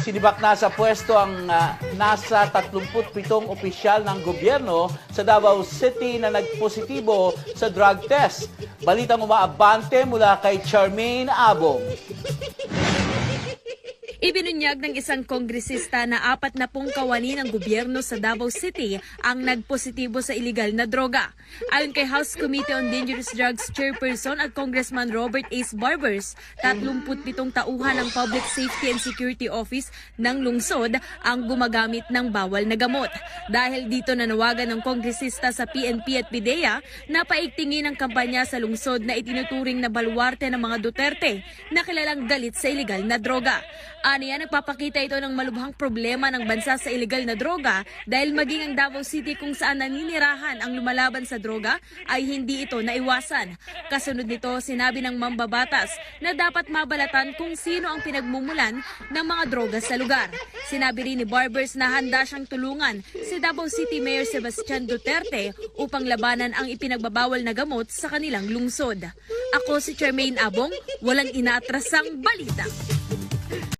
Sinibak na sa pwesto ang ah, nasa 37 opisyal ng gobyerno sa Davao City na nagpositibo sa drug test. Balitang umaabante mula kay Charmaine Abong. Ibinunyag ng isang kongresista na apat na pong kawani ng gobyerno sa Davao City ang nagpositibo sa iligal na droga. Ayon kay House Committee on Dangerous Drugs Chairperson at Congressman Robert Ace Barbers, 37 tauhan ng Public Safety and Security Office ng lungsod ang gumagamit ng bawal na gamot. Dahil dito nanawagan ng kongresista sa PNP at PIDEA na paigtingin ang kampanya sa lungsod na itinuturing na balwarte ng mga Duterte na kilalang galit sa iligal na droga. Aniya, nagpapakita ito ng malubhang problema ng bansa sa iligal na droga dahil maging ang Davao City kung saan naninirahan ang lumalaban sa droga ay hindi ito naiwasan. Kasunod nito, sinabi ng mambabatas na dapat mabalatan kung sino ang pinagmumulan ng mga droga sa lugar. Sinabi rin ni Barbers na handa siyang tulungan si Davao City Mayor Sebastian Duterte upang labanan ang ipinagbabawal na gamot sa kanilang lungsod. Ako si Charmaine Abong, walang inaatrasang balita.